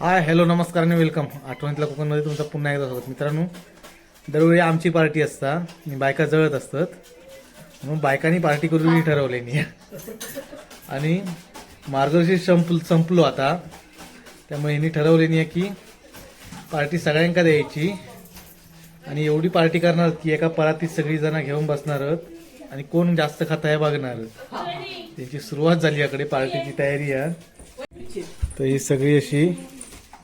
Hi hello नमस्कार आणि welcome आठवणीतल्या कोकणमध्ये तुमचं पुन्हा एकदा स्वागत. मित्रांनो दरवेळी आमची पार्टी असता. आणि बायका जळत असतात. म्हणून बायकांनी पार्टी करून मी ठरवलेली आणि मार्गशीर्ष संपल संपलो आता. त्यामुळे यांनी ठरवले आहे की पार्टी सगळ्यांका द्यायची. आणि एवढी पार्टी करणार की एका परातीत सगळी जण घेऊन बसणार आणि कोण जास्त खात आहे बघणार त्याची सुरुवात झाली याकडे पार्टीची तयारी आहे तर ही सगळी अशी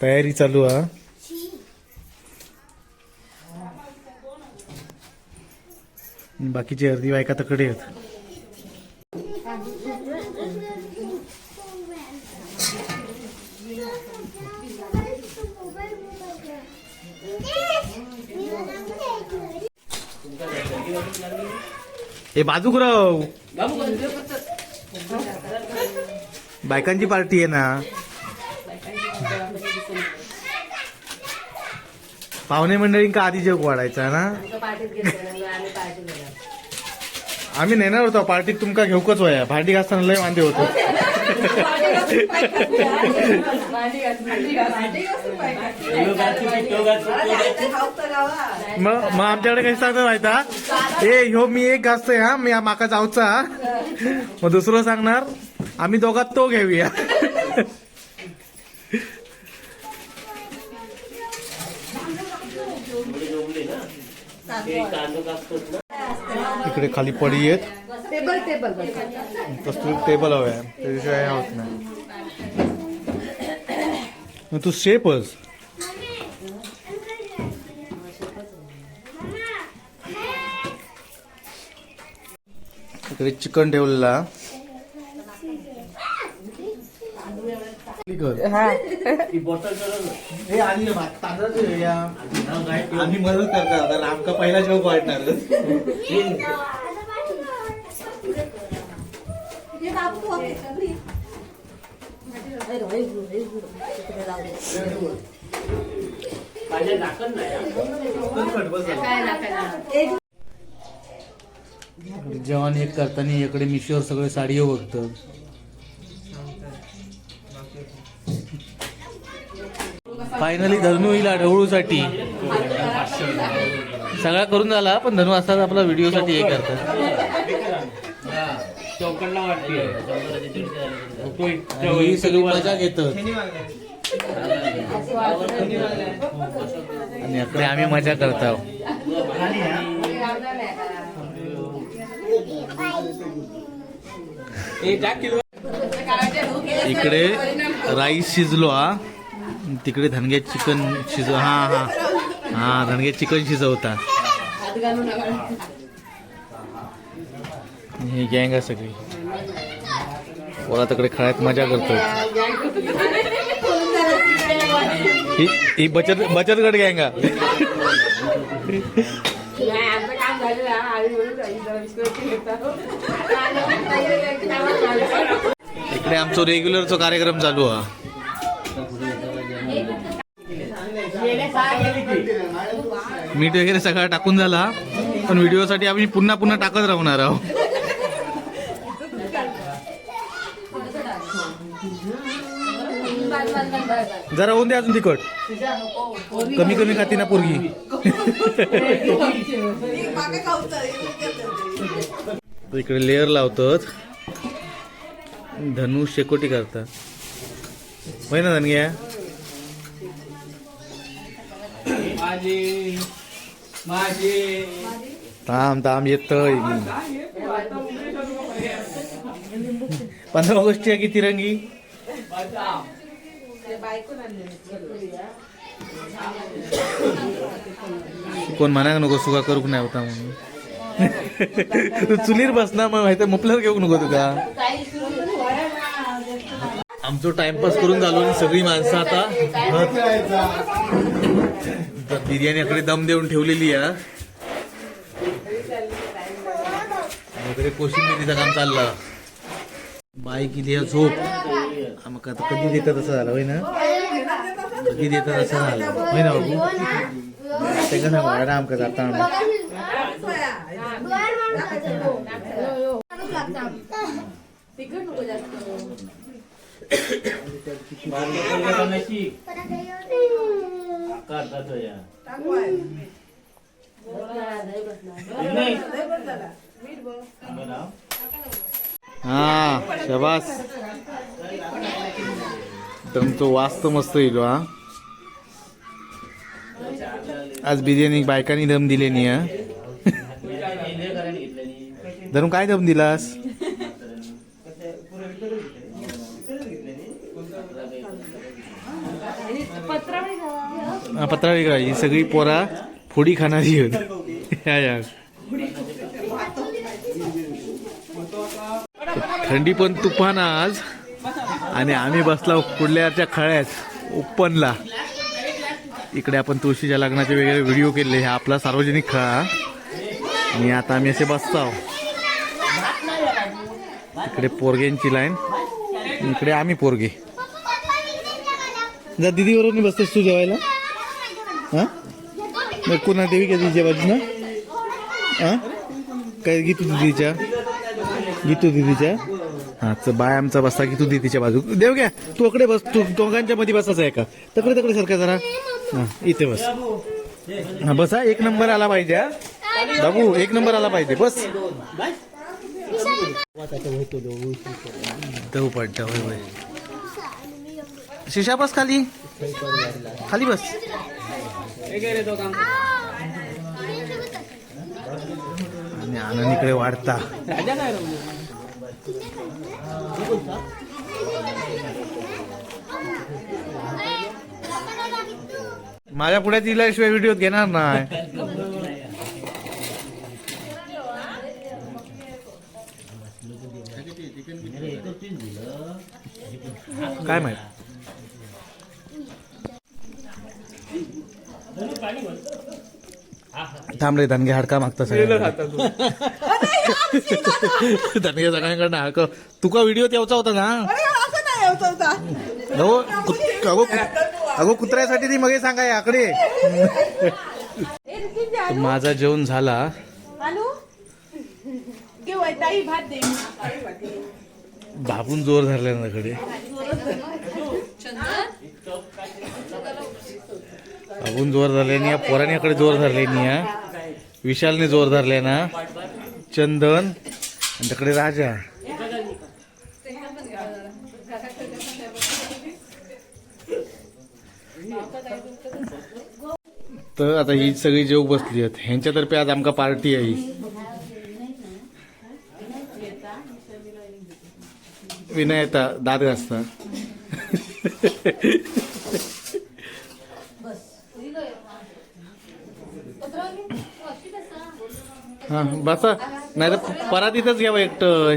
तयारी चालू हा. बाकीचे बाकीची अर्धी बायका तकडे आहेत. हे बाजूकराव. बायकांची पार्टी आहे ना. पाहुणे मंडळींका आधी जेव वाढायचा ना? आम्ही नेणार होतो पार्टीत तुमका घेऊकच वया. भांडी घासताना लय वांदे होतो मग मग आमच्याकडे काही सांगतात माहिती ए ह्यो मी एक घासतोय हा. मी माका जाऊचा मग दुसरं सांगणार आम्ही दोघात तो घेऊया. इकडे खाली पडी आहेत. टेबल टेबल कस्तुरी टेबल हवंय त्याच्याशिवाय होत नाही. तू शेपच इकडे चिकन ठेवलेला हे आधी तांदळाचं घेऊया. आम्ही मदत करतात कारण आमका पहिला वाटणार जेवण एक करताना इकडे मिशीवर सगळे साडीઓ बघतं फायनली धनू येईल आढळूसाठी सगळा करून झाला पण धनू असाच आपला व्हिडिओसाठी हे करतात आणि ही सगळी मजा घेतात आणि इकडे आम्ही मजा करतो इकडे राईस शिजलो हा. तिकडे धनगे चिकन शिजव हा हा. हा धनगे चिकन शिजवता हे गँग आहे सगळी. ओला तिकडे खळ्यात मजा करतो ही बचत बचत गट गँग इकडे आमचो रेग्युलरचा कार्यक्रम चालू हा मीठ वगैरे सगळा टाकून झाला पण व्हिडिओसाठी आम्ही पुन्हा पुन्हा टाकत राहणार आहोत. जरा होऊन द्या अजून तिखट. कमी कमी खाती ना पोरगी. इकडे लेअर लावतात. धनुष शेकोटी करतात. होय ना धनग्या? थांब थांब येतोय मी. पंधरा ऑगस्ट आहे की तिरंगी कोण म्हणा नको सुका करूक नाही होता म्हणून? तू चुलीर बस ना मग माहिती मुपल्यावर घेऊ नको तुका. आमचो टाइमपास करून झालो आणि सगळी माणसं आता तर बिर्याणी इकडे दम देऊन ठेवलेली आहे. कोशिंबिरीचं काम चाललं. बाई किती आहे झोप. मग आता कधी देतात असं झालं होय ना? कधी देतात असं झालं. होय ना बाबू? ते कसं वाढा आमका जाता हा शबास. तुमचं वास तर मस्त येईल हा. आज बिर्याणी बायकांनी दम दिले नाही हा धरून काय दम दिलास? हा, पत्रावळी का ही सगळी पोरा फोडी खाणारी या या. थंडी पण तुफान आज. आणि आम्ही बसला कुडल्याच्या खळ्यात ओपनला. इकडे आपण तुळशीच्या लग्नाचे वेगळे व्हिडिओ केले. हा आपला सार्वजनिक खळा. आणि आता आम्ही असे बसतो इकडे पोरग्यांची लाईन. इकडे आम्ही पोरगे. जा दीदीवरून बसतेस तू जेवायला. हां? मग कोणा देवी का तिच्या बाजूनं? हां? काय गीतू दिदीच्या? गीतू दिदीच्या? हा तर बाय आमचा बसता गीतू दिदीच्या बाजू देव घ्या तू अकडे बस तू दोघांच्या मध्ये बसायचं आहे का? तकडे तकडे सारखा जरा. हां इथे बस. हां बस हा एक नंबर आला पाहिजे हा. बाबू एक नंबर आला पाहिजे बस. दव पडता होय होय. शिशा बस खाली. खाली बस. आणि आनंद इकडे वाढता. माझ्या पुढे दिल्याशिवाय व्हिडिओ घेणार नाही. काय माहिती? थांब रे धनगे हाडका मागता सगळ्या धनगे सगळ्यांकडनं हाडक. तुका व्हिडिओ तेवचा होता ना? असं नाही होत. होता अगो कुत- अगो अगो कुत्र्यासाठी ती मगे सांगा याकडे. माझा जेवण झाला. आणू घेऊ ताई भात दे. भापून जोर धरला ना कडे भापून जोर धरल्याने या पोराने जोर धरल्याने या विशालने जोर धरले ना चंदन. आणि तिकडे राजा. तर आता ही सगळी जेव बसली आहेत. ह्यांच्यातर्फे आज आमका पार्टी आहे. विनयता दात घासता. हा बसा नाही तर परा इथंच घ्यावं एकटं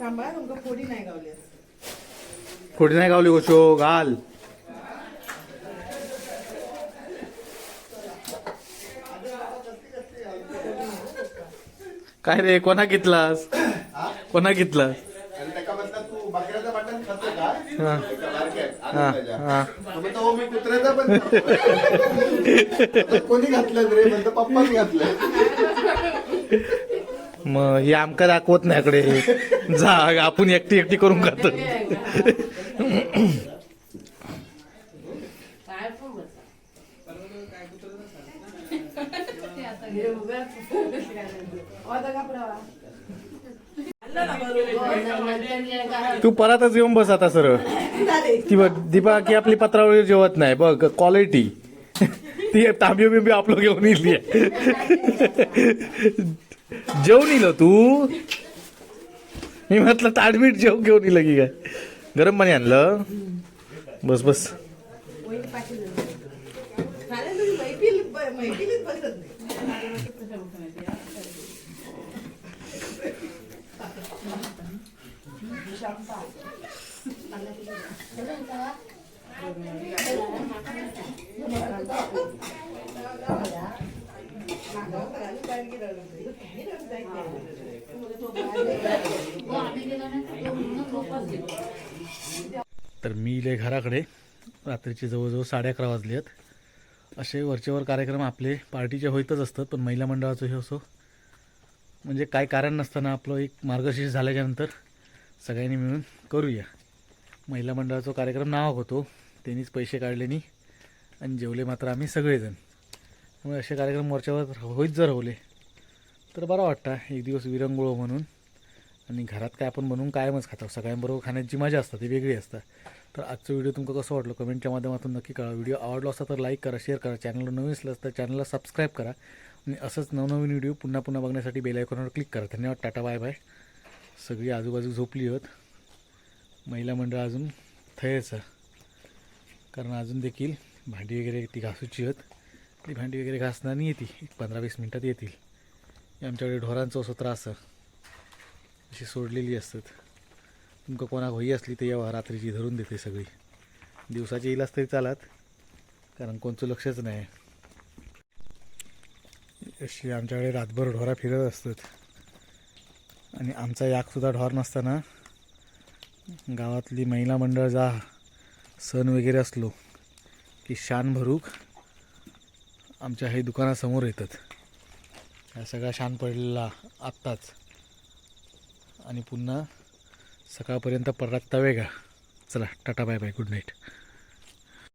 थांबा तुमका फोडी नाही गावली खोटी नाही गावली गोशो घाल. काय रे कोणा घेतलास? कोणा घेतलास? आणि त्याका म्हणतात तू बकऱ्याचं मटण खातो का? हा. हा. हा. म्हणतो, हो मी कुत्र्याचं पण खातो. आता कोणी घातलं रे? म्हणतो पप्पाच घातलं. मग हे आमका दाखवत नाही इकडे. जा आपण एकटी एकटी करून खातो. तू परतच येऊन बस आता सरळ. ती बघ दीपा की आपली पत्रावळी जेवत नाही. बघ क्वालिटी ती तांबी बिंबी आपलं घेऊन येली जेवण इल तू. मी म्हटलं ताडमीठ जेव घेऊन इलं की काय? गरम पाणी आणलं. बस बस मैफिलीत बसत नाही तर मी इले घराकडे. रात्रीचे जवळजवळ साडे अकरा वाजले आहेत. असे वरचेवर कार्यक्रम आपले पार्टीचे होतच असतात पण महिला मंडळाचं हे असो. म्हणजे काय कारण नसताना आपलं एक मार्गशीर्ष झाल्याच्यानंतर सगळ्यांनी मिळून करूया. महिला मंडळाचा कार्यक्रम नाव होतो. त्यांनीच पैसे काढले नाही. आणि जेवले मात्र आम्ही सगळेजण. त्यामुळे असे कार्यक्रम वरच्यावर होईत जर होले तर बरं वाटतं. एक दिवस विरंगुळो म्हणून. आणि घरात काय आपण बनवून कायमच खातो सगळ्यांबरोबर खाण्याची मजा असतात ती वेगळी असतात तर आजचं व्हिडिओ तुमका कसं वाटलं कमेंटच्या माध्यमातून नक्की कळा व्हिडिओ आवडला असता तर लाईक करा शेअर करा. चॅनलवर नवीन असलं तर चॅनलला सबस्क्राईब करा. आणि असंच नवनवीन व्हिडिओ पुन्हा पुन्हा बघण्यासाठी बेल आयकॉनवर क्लिक करा. धन्यवाद टाटा बाय बाय. सगळी आजूबाजू झोपली आहोत महिला मंडळ अजून थयचं कारण अजून देखील भांडी वगैरे ती घासूची आहेत. ती भांडी वगैरे घासणार येते एक पंधरा वीस मिनटात येतील. आमच्याकडे ढोरांचं असं त्रास अशी सोडलेली असतात. तुमका कोणाक होई असली तर यावं. रात्रीची धरून देते सगळी. दिवसाची येईल तरी चालत. कारण कोणचं लक्षच नाही. अशी आमच्याकडे रातभर ढोरा फिरत असतात. आणि आमचा याकसुद्धा ढोर नसताना गावातली महिला मंडळ जा सण वगैरे असलो की शान भरूक आमच्या हे दुकानासमोर येतात. हा सगळा शान पडलेला आत्ताच. आणि पुन्हा सकाळपर्यंत परत वेगळा चला tata bye bye good night.